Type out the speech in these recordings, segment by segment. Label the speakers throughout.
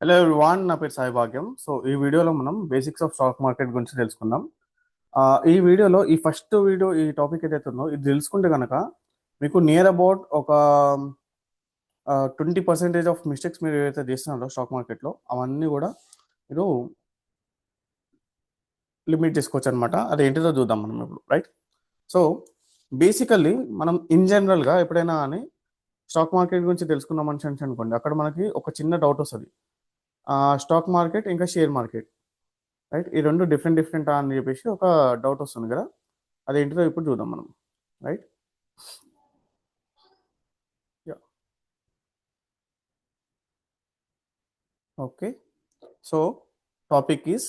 Speaker 1: Hello everyone నా పేరు సాయి భాగ్యం. సో ఈ వీడియోలో మనం బేసిక్స్ ఆఫ్ స్టాక్ మార్కెట్ గురించి తెలుసుకుందాం. ఈ వీడియోలో ఈ ఫస్ట్ వీడియో ఈ టాపిక్ ఏదైతే ఉందో ఇది తెలుసుకుంటే కనుక మీకు నియర్ అబౌట్ ఒక ట్వంటీ పర్సెంటేజ్ ఆఫ్ మిస్టేక్స్ మీరు ఏవైతే చేస్తున్నారో స్టాక్ మార్కెట్లో అవన్నీ కూడా మీరు లిమిట్ చేసుకోవచ్చు అనమాట అది ఏంటిదో చూద్దాం మనం ఇప్పుడు రైట్ సో బేసికల్లీ మనం ఇన్ జనరల్గా ఎప్పుడైనా కానీ స్టాక్ మార్కెట్ గురించి తెలుసుకున్నాం అని అనుకోండి అక్కడ మనకి ఒక చిన్న డౌట్ వస్తుంది. స్టాక్ మార్కెట్ ఇంకా షేర్ మార్కెట్ రైట్ ఈ రెండు డిఫరెంట్ డిఫరెంట్ అని చెప్పేసి ఒక డౌట్ వస్తుంది కదా. అదేంటిదో ఇప్పుడు చూద్దాం మనం. Right okay so topic is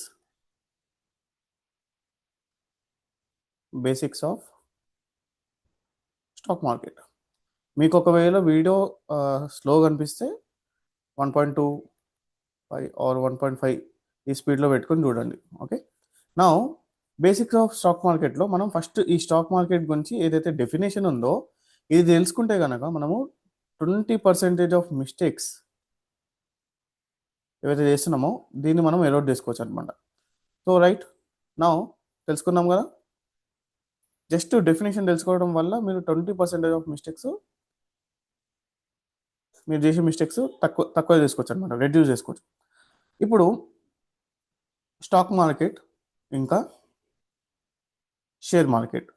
Speaker 1: basics of stock market మీకు ఒకవేళ వీడియో స్లో కనిపిస్తే one point two five or one point five ఈ స్పీడ్లో పెట్టుకొని చూడండి. ఓకే నా బేసిక్స్ ఆఫ్ స్టాక్ మార్కెట్లో మనం ఫస్ట్ ఈ స్టాక్ మార్కెట్ గురించి ఏదైతే డెఫినేషన్ ఉందో ఇది తెలుసుకుంటే కనుక మనము ట్వంటీ పర్సెంటేజ్ ఆఫ్ మిస్టేక్స్ ఏవైతే చేస్తున్నామో దీన్ని మనం ఎలోట్ చేసుకోవచ్చు అనమాట సో రైట్ నా తెలుసుకున్నాం కదా? జస్ట్ డెఫినేషన్ తెలుసుకోవడం వల్ల మీరు ట్వంటీ పర్సెంటేజ్ ఆఫ్ మిస్టేక్స్ మీరు చేసే మిస్టేక్స్ తక్కువ తక్కువ చేసుకోవచ్చు అనమాట రెడ్యూస్ చేసుకోవచ్చు. ఇప్పుడు స్టాక్ మార్కెట్ ఇంకా షేర్ మార్కెట్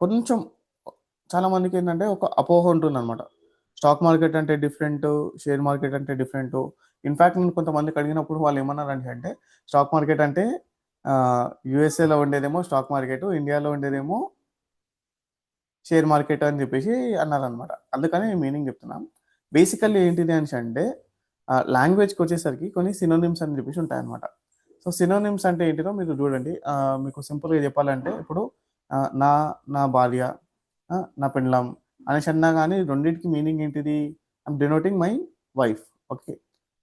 Speaker 1: కొంచెం చాలా మందికి ఏంటంటే ఒక అపోహ ఉంటుంది అనమాట స్టాక్ మార్కెట్ అంటే డిఫరెంట్ షేర్ మార్కెట్ అంటే డిఫరెంట్ ఇన్ఫ్యాక్ట్ నేను కొంతమందికి అడిగినప్పుడు వాళ్ళు ఏమన్నారంటే అంటే స్టాక్ మార్కెట్ అంటే యుఎస్ఏలో ఉండేదేమో స్టాక్ మార్కెట్ ఇండియాలో ఉండేదేమో షేర్ మార్కెట్ అని చెప్పేసి అన్నారనమాట అందుకని నేను మీనింగ్ చెప్తున్నాను బేసికల్లీ ఏంటిది అని అంటే లాంగ్వేజ్కి వచ్చేసరికి కొన్ని సినోనిమ్స్ అని చెప్పేసి ఉంటాయన్నమాట. సో సినోనిమ్స్ అంటే ఏంటిదో మీరు చూడండి. మీకు సింపుల్గా చెప్పాలంటే ఇప్పుడు నా నా భార్య నా పెండ్లాం అనేసి అన్నా కానీ రెండింటికి మీనింగ్ ఏంటిది? I'm denoting my wife. Okay.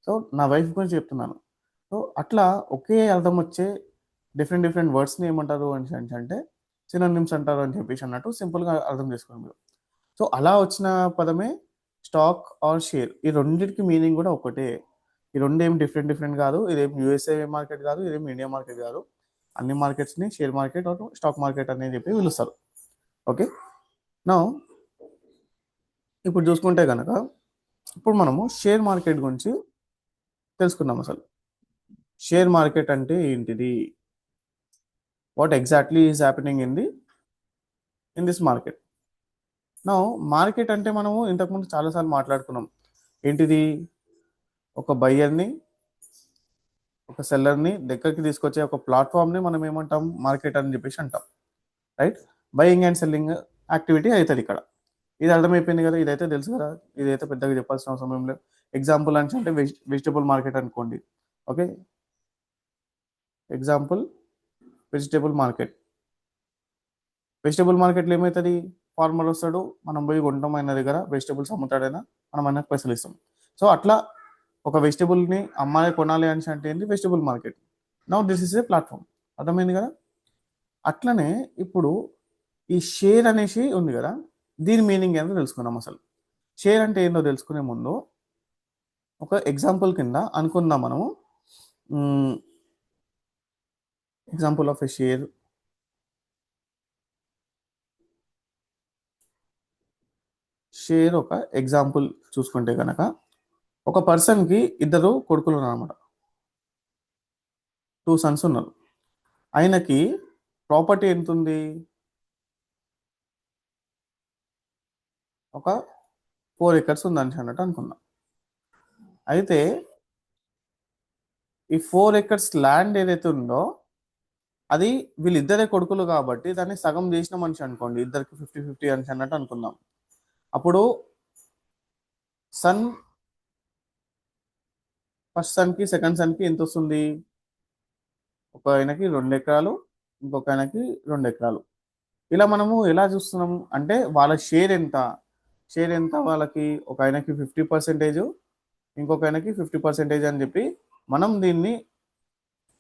Speaker 1: So నా వైఫ్ గురించి చెప్తున్నాను. సో అట్లా ఒకే అర్థం వచ్చే డిఫరెంట్ డిఫరెంట్ వర్డ్స్ని ఏమంటారు అని అంటే సినోనిమ్స్ అంటారు అని చెప్పేసి అన్నట్టు సింపుల్గా అర్థం చేసుకోండి మీరు. సో అలా వచ్చిన పదమే స్టాక్ ఆర్ షేర్ ఈ రెండింటికి మీనింగ్ కూడా ఒకటే. ఈ రెండు ఏం డిఫరెంట్ డిఫరెంట్ కాదు. ఇదేం యూఎస్ఏ మార్కెట్ కాదు ఇదేం ఇండియా మార్కెట్ కాదు. అన్ని మార్కెట్స్ని share market or stock market అని చెప్పి పిలుస్తారు. ఓకే నా ఇప్పుడు చూసుకుంటే కనుక ఇప్పుడు మనము షేర్ మార్కెట్ గురించి తెలుసుకుందాం అసలు. షేర్ మార్కెట్ అంటే ఏంటిది? What exactly is happening in the in this market నా మార్కెట్ అంటే మనము ఇంతకుముందు చాలాసార్లు మాట్లాడుకున్నాం. ఏంటిది? ఒక బయ్యర్ని ఒక సెల్లర్ని దగ్గరికి తీసుకొచ్చే ఒక ప్లాట్ఫామ్ని మనం ఏమంటాం? మార్కెట్ అని చెప్పేసి అంటాం. Right buying and selling activity అవుతుంది ఇక్కడ. ఇది అర్థమైపోయింది కదా? ఇదైతే తెలుసు కదా? ఇదైతే పెద్దగా చెప్పాల్సిన అవసరం ఏం లేదు. ఎగ్జాంపుల్ అని అంటే వెజ్ వెజిటబుల్ మార్కెట్ అనుకోండి. Okay example vegetable market vegetable మార్కెట్లో ఏమవుతుంది ఫార్మర్ వస్తాడు మనం పోయి కొంటాం ఆయన దగ్గర వెజిటేబుల్స్ అమ్ముతాడైనా మనం ఆయనకు పైసలు ఇస్తాం. సో అట్లా ఒక వెజిటేబుల్ని అమ్మాలి కొనాలి అని అంటే ఏంటి vegetable market now this is a platform అర్థమైంది కదా? అట్లనే ఇప్పుడు ఈ షేర్ అనేసి ఉంది కదా? దీని మీనింగ్ ఏంటో తెలుసుకుందాం అసలు. షేర్ అంటే ఏందో తెలుసుకునే ముందు ఒక ఎగ్జాంపుల్ కింద అనుకుందాం మనము. Example of a share share ఒక ఎగ్జాంపుల్ చూసుకుంటే కనుక ఒక పర్సన్కి ఇద్దరు కొడుకులు ఉన్నారన్నమాట. టూ సన్స్ ఉన్నారు. ఆయనకి ప్రాపర్టీ ఎంత ఉంది ఒక ఫోర్ ఎకర్స్ ఉందని అన్నట్టు అనుకుందాం అయితే ఈ ఫోర్ ఎకర్స్ ల్యాండ్ ఏదైతే ఉందో అది వీళ్ళిద్దరే కొడుకులు కాబట్టి దాన్ని సగం చేసిన మనిషి అనుకోండి. ఇద్దరికి ఫిఫ్టీ ఫిఫ్టీ అని అన్నట్టు అనుకుందాం. అప్పుడు సన్ ఫస్ట్ సన్కి సెకండ్ సన్కి ఎంత వస్తుంది? ఒక ఆయనకి రెండు ఎకరాలు ఇంకొక ఆయనకి రెండు ఎకరాలు. ఇలా మనము ఎలా చూస్తున్నాం అంటే వాళ్ళ షేర్ ఎంత? షేర్ ఎంత వాళ్ళకి? ఒక ఆయనకి ఫిఫ్టీ పర్సెంటేజ్ ఇంకొక ఆయనకి ఫిఫ్టీ పర్సెంటేజ్ అని చెప్పి మనం దీన్ని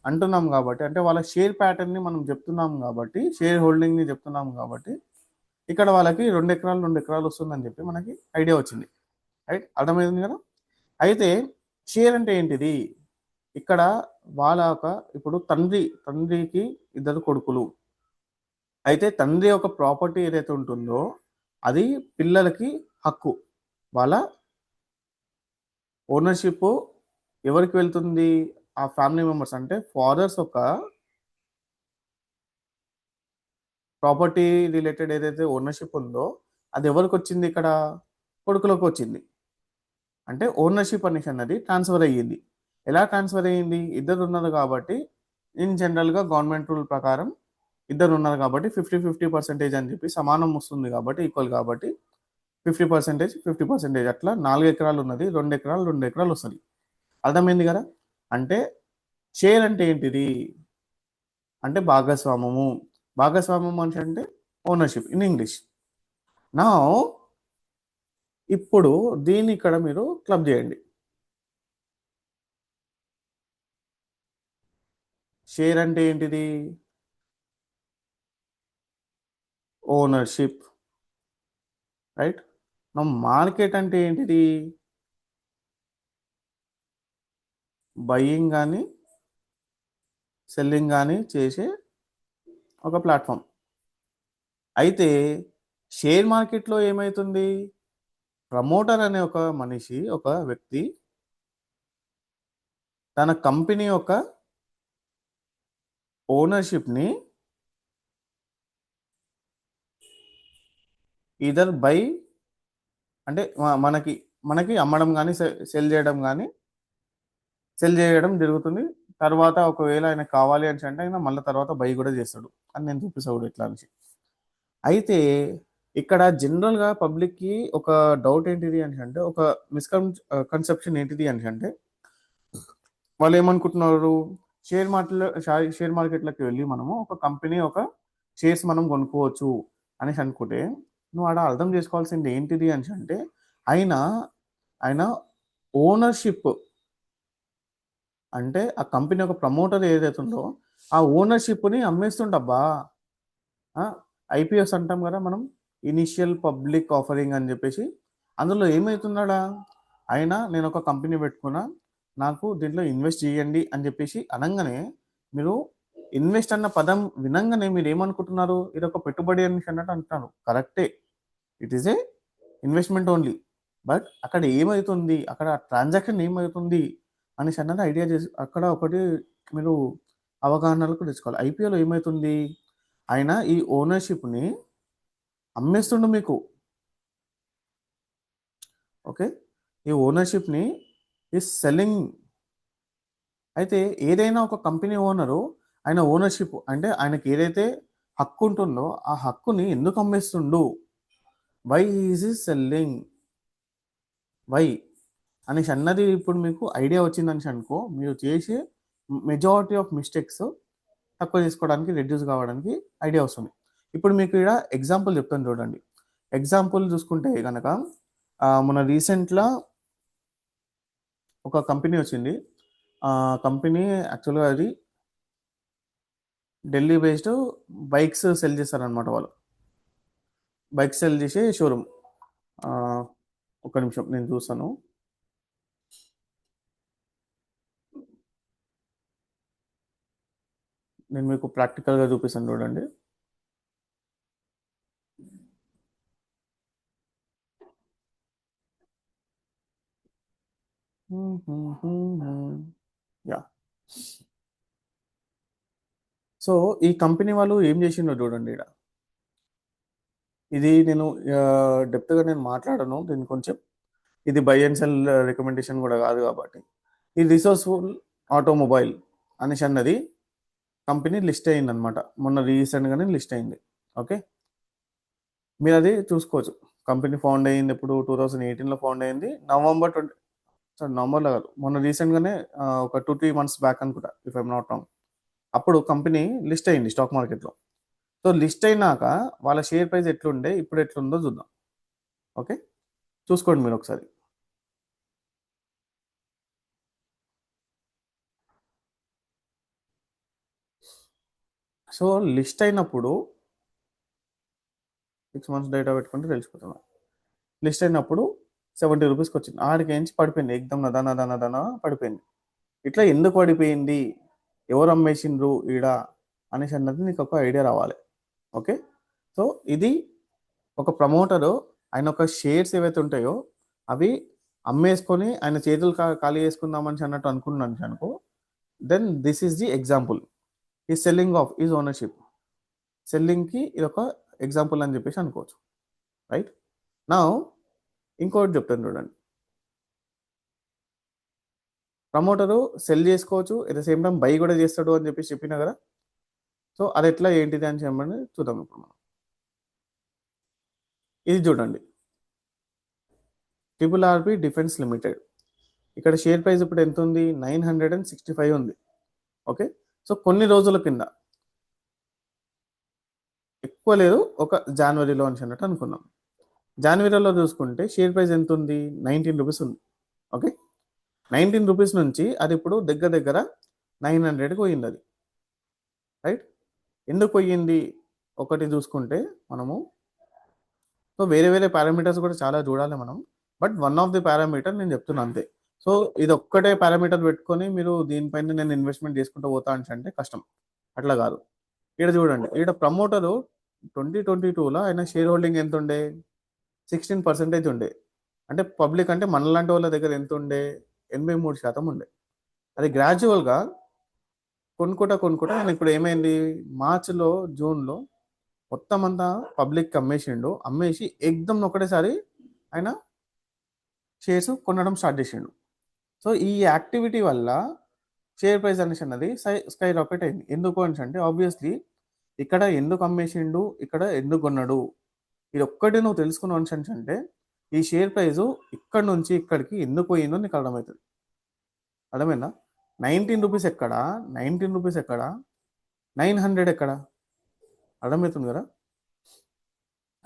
Speaker 1: అంటున్నాం కాబట్టి అంటే వాళ్ళ షేర్ ప్యాటర్న్ని మనం చెప్తున్నాం కాబట్టి షేర్ హోల్డింగ్ని చెప్తున్నాం కాబట్టి ఇక్కడ వాళ్ళకి రెండు ఎకరాలు రెండు ఎకరాలు వస్తుందని చెప్పి మనకి ఐడియా వచ్చింది. రైట్ అర్థమైంది కదా? అయితే షేర్ అంటే ఏంటిది? ఇక్కడ వాళ్ళ ఒక ఇప్పుడు తండ్రి తండ్రికి ఇద్దరు కొడుకులు. అయితే తండ్రి యొక్క ప్రాపర్టీ ఏదైతే ఉంటుందో అది పిల్లలకి హక్కు. వాళ్ళ ఓనర్షిప్ ఎవరికి వెళ్తుంది? ఆ ఫ్యామిలీ మెంబర్స్ అంటే ఫాదర్స్ ఒక ప్రాపర్టీ రిలేటెడ్ ఏదైతే ఓనర్షిప్ ఉందో అది ఎవరికి వచ్చింది ఇక్కడ? కొడుకులకు వచ్చింది. అంటే ఓనర్షిప్ అనేసి అన్నది ట్రాన్స్ఫర్ అయ్యింది. ఎలా ట్రాన్స్ఫర్ అయ్యింది? ఇద్దరు ఉన్నారు కాబట్టి ఇన్ జనరల్గా గవర్నమెంట్ రూల్ ప్రకారం ఇద్దరు ఉన్నారు కాబట్టి ఫిఫ్టీ ఫిఫ్టీ పర్సెంటేజ్ అని చెప్పి సమానం వస్తుంది కాబట్టి ఈక్వల్ కాబట్టి ఫిఫ్టీ పర్సెంటేజ్ ఫిఫ్టీ పర్సెంటేజ్ అట్లా నాలుగు ఎకరాలు ఉన్నది రెండు ఎకరాలు రెండు ఎకరాలు వస్తుంది. అర్థమైంది కదా? అంటే షేర్ అంటే ఏంటిది? అంటే భాగస్వామము. భాగస్వామ్యం అంటే అంటే ఓనర్షిప్ ఇన్ ఇంగ్లీష్ నా ఇప్పుడు దీన్ని ఇక్కడ మీరు క్లబ్ చేయండి. షేర్ అంటే ఏంటిది? ఓనర్షిప్ రైట్ నా మార్కెట్ అంటే ఏంటిది? బయ్యింగ్ కానీ సెల్లింగ్ కానీ చేసే ఒక ప్లాట్ఫామ్ అయితే షేర్ మార్కెట్లో ఏమవుతుంది ప్రమోటర్ అనే ఒక మనిషి ఒక వ్యక్తి తన కంపెనీ యొక్క ఓనర్షిప్ని ఇదర్ బై అంటే మనకి మనకి అమ్మడం కానీ సెల్ చేయడం కానీ సెల్ చేయడం జరుగుతుంది. తర్వాత ఒకవేళ ఆయన కావాలి అని అంటే ఆయన మళ్ళీ తర్వాత బై కూడా చేస్తాడు. అని నేను చూపిస్తాడు ఎట్లా అని. అయితే ఇక్కడ జనరల్గా పబ్లిక్కి ఒక డౌట్ ఏంటిది అని అంటే ఒక మిస్కన్ కన్సెప్షన్ ఏంటిది అని అంటే వాళ్ళు ఏమనుకుంటున్నారు? షేర్ మార్కెట్ షేర్ మార్కెట్లోకి వెళ్ళి మనము ఒక కంపెనీ ఒక షేర్స్ మనం కొనుక్కోవచ్చు అనేసి అనుకుంటే నువ్వు ఆడ అర్థం చేసుకోవాల్సింది ఏంటిది అని అంటే ఆయన ఆయన ఓనర్షిప్ అంటే ఆ కంపెనీ యొక్క ప్రమోటర్ ఏదైతే ఉందో ఆ ఓనర్షిప్ని అమ్మేస్తుండబ్బా. ఐపీఎస్ అంటాం కదా మనం ఇనిషియల్ పబ్లిక్ ఆఫరింగ్ అని చెప్పేసి. అందులో ఏమవుతున్నాడా అయినా నేను ఒక కంపెనీ పెట్టుకున్నా నాకు దీంట్లో ఇన్వెస్ట్ చేయండి అని చెప్పేసి అనగానే మీరు ఇన్వెస్ట్ అన్న పదం వినంగానే మీరు ఏమనుకుంటున్నారు ఇది ఒక పెట్టుబడి అని అన్నట్టు అంటున్నారు. కరెక్టే. It is a investment only. But అక్కడ ఏమవుతుంది అక్కడ ట్రాన్సాక్షన్ ఏమవుతుంది అనేసి అన్నది ఐడియా చేసి అక్కడ ఒకటి మీరు అవగాహనలకు తెచ్చుకోవాలి. ఐపీఎల్ ఏమవుతుంది ఆయన ఈ ఓనర్షిప్ని అమ్మేస్తుండు మీకు. ఓకే? ఈ ఓనర్షిప్ని ఈ సెల్లింగ్ అయితే ఏదైనా ఒక కంపెనీ ఓనరు ఆయన ఓనర్షిప్ అంటే ఆయనకి ఏదైతే హక్కు ఉంటుందో ఆ హక్కుని ఎందుకు అమ్మేస్తుండు? Why is he selling? Why అనేసి అన్నది ఇప్పుడు మీకు ఐడియా వచ్చిందని అనుకో మీరు చేసే మెజారిటీ ఆఫ్ మిస్టేక్స్ తక్కువ చేసుకోవడానికి రెడ్యూస్ కావడానికి ఐడియా వస్తుంది. ఇప్పుడు మీకు ఇక్కడ ఎగ్జాంపుల్ చెప్తాను చూడండి. ఎగ్జాంపుల్ చూసుకుంటే కనుక మన రీసెంట్లో ఒక కంపెనీ వచ్చింది. ఆ కంపెనీ యాక్చువల్గా అది ఢిల్లీ బేస్డ్ బైక్స్ సెల్ చేస్తారనమాట వాళ్ళు. బైక్ సెల్ చేసే షోరూమ్ ఒక నిమిషం నేను చూస్తాను. నేను మీకు ప్రాక్టికల్గా చూపిస్తాను చూడండి. యా. సో ఈ కంపెనీ వాళ్ళు ఏం చేసిండో చూడండి ఇక్కడ ఇది నేను డెప్త్గా నేను మాట్లాడను దీని కొంచెం. ఇది బై అండ్ సెల్ రికమెండేషన్ కూడా కాదు కాబట్టి. ఈ రిసోర్స్ఫుల్ ఆటోమొబైల్ అనేసి అన్నది. కంపెనీ లిస్ట్ అయింది అనమాట మొన్న రీసెంట్గానే లిస్ట్ అయింది ఓకే? మీరు అది చూసుకోవచ్చు. కంపెనీ ఫౌండ్ అయ్యింది ఇప్పుడు టూ థౌజండ్ ఎయిటీన్లో ఫౌండ్ అయింది నవంబర్ ట్వంటీ సార్ నవంబర్లో కాదు. మొన్న రీసెంట్గానే ఒక టూ త్రీ మంత్స్ బ్యాక్ అనుకుంటా ఇఫ్ ఐమ్ నాట్ రాంగ్. అప్పుడు కంపెనీ లిస్ట్ అయింది స్టాక్ మార్కెట్లో. సో లిస్ట్ అయినాక వాళ్ళ షేర్ ప్రైస్ ఎట్లుండే ఇప్పుడు ఎట్లుందో చూద్దాం. ఓకే? చూసుకోండి మీరు ఒకసారి. సో లిస్ట్ అయినప్పుడు సిక్స్ మంత్స్ డేటా పెట్టుకుంటే తెలిసిపోతుంది. లిస్ట్ అయినప్పుడు సెవెంటీ రూపీస్కి వచ్చింది. ఆడికి ఎంచి పడిపోయింది? ఎగ్దమ్ దన దన దన పడిపోయింది. ఇట్లా ఎందుకు పడిపోయింది? ఎవరు అమ్మేసిండ్రు ఈడ అనేసి అన్నది నీకు ఒక ఐడియా రావాలి. ఓకే? సో ఇది ఒక ప్రమోటరు ఆయన ఒక షేర్స్ ఏవైతే ఉంటాయో అవి అమ్మేసుకొని ఆయన చేతులు ఖాళీ చేసుకుందామని అన్నట్టు అనుకున్నాను అనుకో then this is the example ఈ సెల్లింగ్ ఆఫ్ ఈజ్ ఓనర్షిప్ సెల్లింగ్కి ఇది ఒక ఎగ్జాంపుల్ అని చెప్పేసి అనుకోవచ్చు. రైట్ నా ఇంకోటి చెప్తాను చూడండి. ప్రమోటరు సెల్ చేసుకోవచ్చు at the same time buy కూడా చేస్తాడు అని చెప్పేసి చెప్పినా కదా? సో అది ఎట్లా ఏంటిది అని చెప్పండి చూద్దాం ఇప్పుడు మనం. ఇది చూడండి. Triple R P defence limited ఇక్కడ షేర్ ప్రైస్ ఇప్పుడు ఎంత ఉంది? Nine hundred and sixty five ఉంది. ఓకే సో కొన్ని రోజుల కింద. ఎక్కువ లేదు ఒక జనవరిలో అని అన్నట్టు అనుకున్నాం. జనవరిలో చూసుకుంటే షేర్ ప్రైస్ ఎంత ఉంది నైన్టీన్ రూపీస్ ఉంది. ఓకే? నైన్టీన్ రూపీస్ నుంచి అది ఇప్పుడు దగ్గర దగ్గర నైన్ హండ్రెడ్కి పోయింది అది. రైట్? ఎందుకు పోయింది? ఒకటి చూసుకుంటే మనము సో వేరే వేరే పారామీటర్స్ కూడా చాలా చూడాలి మనం. But one of the parameter నేను చెప్తున్నా అంతే. సో ఇది ఒక్కటే పారామీటర్ పెట్టుకొని మీరు దీనిపైన నేను ఇన్వెస్ట్మెంట్ చేసుకుంటూ పోతా అంటే కష్టం. అట్లా కాదు. ఇక్కడ చూడండి ఇక్కడ ప్రమోటరు ట్వంటీ ట్వంటీ టూలో ఆయన షేర్ హోల్డింగ్ ఎంత ఉండే సిక్స్టీన్ పర్సెంటేజ్ ఉండే. అంటే పబ్లిక్ అంటే మనలాంటి వాళ్ళ దగ్గర ఎంత ఉండే ఎనభై మూడు శాతం ఉండే. అది గ్రాడ్యువల్గా కొనుక్కుంటా కొనుక్కుంటా ఆయన ఇప్పుడు ఏమైంది? మార్చిలో జూన్లో మొత్తం అంతా పబ్లిక్కి అమ్మేసిండు. అమ్మేసి ఎగ్దమ్ ఒకటేసారి ఆయన షేర్స్ కొనడం స్టార్ట్ చేసిండు. సో ఈ యాక్టివిటీ వల్ల షేర్ ప్రైస్ అనేసి అన్నది సై స్కై రాకెట్ అయింది. ఎందుకు అనేసి అంటే ఆబ్వియస్లీ ఇక్కడ ఎందుకు అమ్మేసిండు ఇక్కడ ఎందుకు కొన్నాడు? ఇది ఒక్కటి నువ్వు తెలుసుకున్న అనేసి అంటే ఈ షేర్ ప్రైస్ ఇక్కడ నుంచి ఇక్కడికి ఎందుకు పోయిందో నీకు అర్థమవుతుంది. అర్థమైందా? నైన్టీన్ రూపీస్ ఎక్కడ? నైన్టీన్ రూపీస్ ఎక్కడ? నైన్ హండ్రెడ్ ఎక్కడ? అర్థమవుతుంది కదా?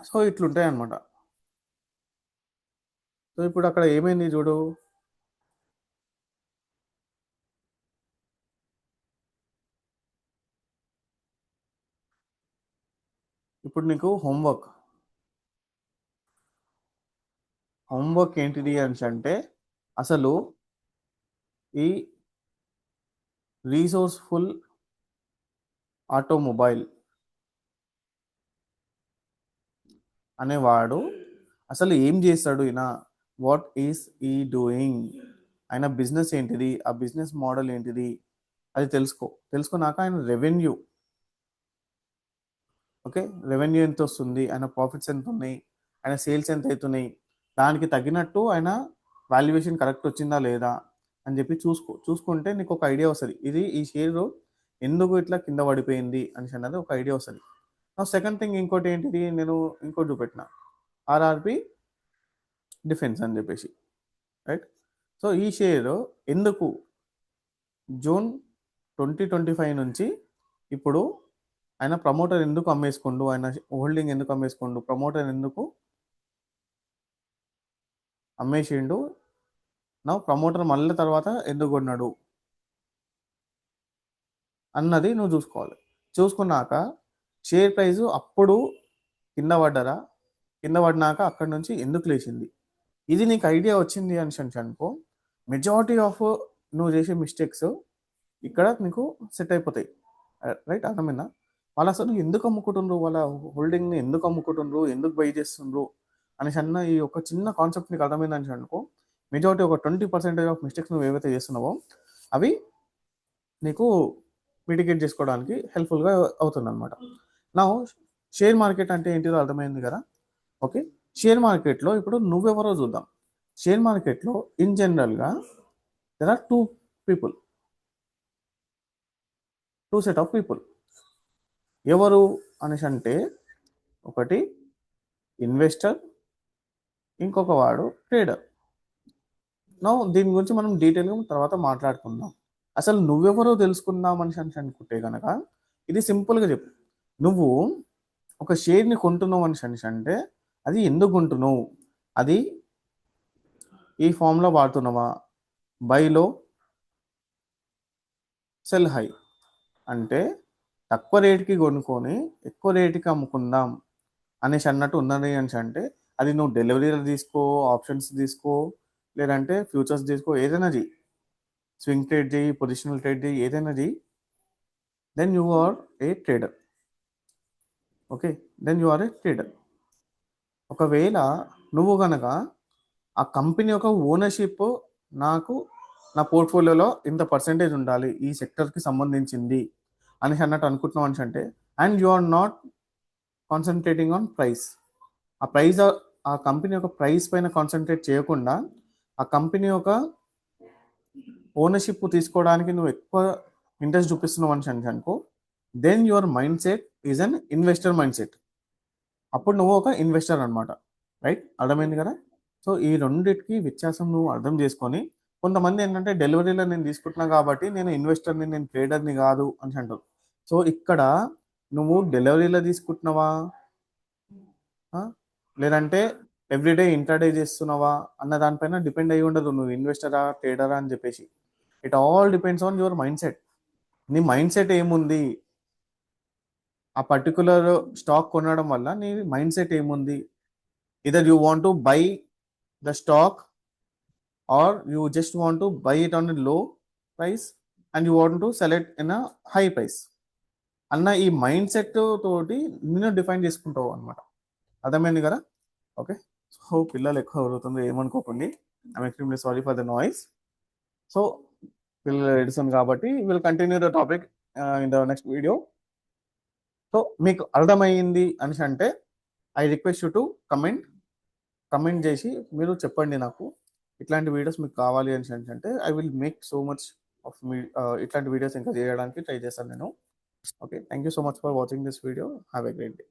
Speaker 1: సో ఇట్లుంటాయి అనమాట సో ఇప్పుడు అక్కడ ఏమైంది చూడు? ఇప్పుడు నీకు హోంవర్క్ హోంవర్క్ ఏంటిది అని అంటే అసలు ఈ రీసోర్స్ఫుల్ ఆటోమొబైల్ అనేవాడు అసలు ఏం చేస్తాడు ఈయన? వాట్ ఈస్ ఈ డూయింగ్ ఆయన బిజినెస్ ఏంటిది? ఆ బిజినెస్ మోడల్ ఏంటిది? అది తెలుసుకో. తెలుసుకున్నాక ఆయన రెవెన్యూ ఓకే? రెవెన్యూ ఎంత వస్తుంది ఆయన ప్రాఫిట్స్ ఎంత ఉన్నాయి ఆయన సేల్స్ ఎంత అవుతున్నాయి దానికి తగినట్టు ఆయన వాల్యుయేషన్ కరెక్ట్ వచ్చిందా లేదా అని చెప్పి చూసుకో చూసుకుంటే నీకు ఒక ఐడియా వస్తుంది. ఇది ఈ షేర్ ఎందుకు ఇట్లా కింద పడిపోయింది అనేసి అన్నది ఒక ఐడియా వస్తుంది. నా సెకండ్ థింగ్ ఇంకోటి ఏంటిది? నేను ఇంకోటి చూపెట్టిన. ఆర్ఆర్పి డిఫెన్స్ అని చెప్పేసి. రైట్? సో ఈ షేర్ ఎందుకు? జూన్ ట్వంటీ ట్వంటీ ఫైవ్ నుంచి ఇప్పుడు ఆయన ప్రమోటర్ ఎందుకు అమ్మేసుకోండు? ఆయన హోల్డింగ్ ఎందుకు అమ్మేసుకోండు? ప్రమోటర్ ఎందుకు అమ్మేసిండు? నా ప్రమోటర్ మళ్ళీ తర్వాత ఎందుకు కొన్నాడు? అన్నది నువ్వు చూసుకోవాలి. చూసుకున్నాక షేర్ ప్రైస్ అప్పుడు కింద పడ్డరా కింద పడినాక అక్కడి నుంచి ఎందుకు లేచింది? ఇది నీకు ఐడియా వచ్చింది అని అనుకో. మెజారిటీ ఆఫ్ నువ్వు చేసే మిస్టేక్స్ ఇక్కడ నీకు సెట్ అయిపోతాయి. రైట్ అర్థమైందా? వాళ్ళు అసలు ఎందుకు అమ్ముకుంటుండ్రు? వాళ్ళ హోల్డింగ్ని ఎందుకు అమ్ముకుంటుండ్రు? ఎందుకు బై చేస్తుండ్రు? అనేసి అన్న ఈ ఒక చిన్న కాన్సెప్ట్ నీకు అర్థమైంది అని అనుకో మెజారిటీ ఒక ట్వంటీ పర్సెంటేజ్ ఆఫ్ మిస్టేక్స్ నువ్వు ఏవైతే చేస్తున్నావో అవి నీకు మిటిగేట్ చేసుకోవడానికి హెల్ప్ఫుల్గా అవుతుంది అనమాట నా షేర్ మార్కెట్ అంటే ఏంటిదో అర్థమైంది కదా? ఓకే షేర్ మార్కెట్లో ఇప్పుడు నువ్వెవరో చూద్దాం. షేర్ మార్కెట్లో ఇన్ జనరల్గా there are two people two set of people ఎవరు అనేసి అంటే ఒకటి ఇన్వెస్టర్ ఇంకొక వాడు ట్రేడర్. నో దీని గురించి మనం డీటెయిల్గా తర్వాత మాట్లాడుకుందాం. అసలు నువ్వెవరో తెలుసుకుందాం అని అనుకుంటే కనుక ఇది సింపుల్గా చెప్పు. నువ్వు ఒక షేర్ని కొంటున్నావు అని అనేసి అంటే అది ఎందుకు కొంటున్నావు? అది ఈ ఫామ్లో వాడుతున్నావా? బైలో సెల్ హై. అంటే తక్కువ రేటుకి కొనుక్కొని ఎక్కువ రేటుకి అమ్ముకుందాం అనేసి అన్నట్టు ఉన్నది అనేసి అంటే అది నువ్వు డెలివరీలో తీసుకో ఆప్షన్స్ తీసుకో లేదంటే ఫ్యూచర్స్ తీసుకో ఏదైనా చెయ్యి. స్వింగ్ ట్రేడ్ చేయి పొజిషనల్ ట్రేడ్ చేయి ఏదైనా చెయ్యి. Then you are a trader okay then you are a trader ఒకవేళ నువ్వు కనుక ఆ కంపెనీ యొక్క ఓనర్షిప్ నాకు నా పోర్ట్ఫోలియోలో ఇంత పర్సెంటేజ్ ఉండాలి ఈ సెక్టర్కి సంబంధించింది అని అన్నట్టు అనుకుంటున్నాం అని అంటే and you are not concentrating on price ఆ ప్రైస్ ఆ కంపెనీ యొక్క ప్రైస్ పైన కాన్సన్ట్రేట్ చేయకుండా ఆ కంపెనీ యొక్క ఓనర్షిప్ తీసుకోవడానికి నువ్వు ఎక్కువ ఇంట్రెస్ట్ చూపిస్తున్నావు అని అనుకో then your mind set is an investor mind set అప్పుడు నువ్వు ఒక ఇన్వెస్టర్ అనమాట రైట్ అర్థమైంది కదా? సో ఈ రెండింటికి వ్యత్యాసం నువ్వు అర్థం చేసుకొని కొంతమంది ఏంటంటే డెలివరీలో నేను తీసుకుంటున్నా కాబట్టి నేను ఇన్వెస్టర్ని నేను ట్రేడర్ని కాదు అని అంటారు. సో ఇక్కడ నువ్వు డెలివరీలో తీసుకుంటున్నావా? లేదంటే ఎవ్రీడే ఇంటర్డే చేస్తున్నావా? అన్న దానిపైన డిపెండ్ అయి ఉండదు. నువ్వు ఇన్వెస్టరా ట్రేడరా అని చెప్పేసి. It all depends on your mind set నీ మైండ్ సెట్ ఏముంది? ఆ పర్టికులర్ స్టాక్ కొనడం వల్ల నీ మైండ్ సెట్ ఏముంది? Either you want to buy the stock or you just want to buy it on low price and you want to select in a high price. అన్న ఈ mind set తోటి నేను define చేసుకుంటావు అనమాట అర్థమైంది కదా? Okay so పిల్లలు ఎక్కువ అవుతుంది ఏమనుకోకండి. I'm extremely sorry for the noise so పిల్లలు ఎడిసన్ కాబట్టి will continue the topic in the next video so మీకు అర్థమైంది అని అంటే I request you to comment comment చేసి మీరు చెప్పండి నాకు ఇట్లాంటి వీడియోస్ మీకు కావాలి అని అంటే I will make so much of మీ ఇట్లాంటి వీడియోస్ ఇంకా చేయడానికి ట్రై చేస్తాను నేను. okay thank you so much for watching this video. Have a great day.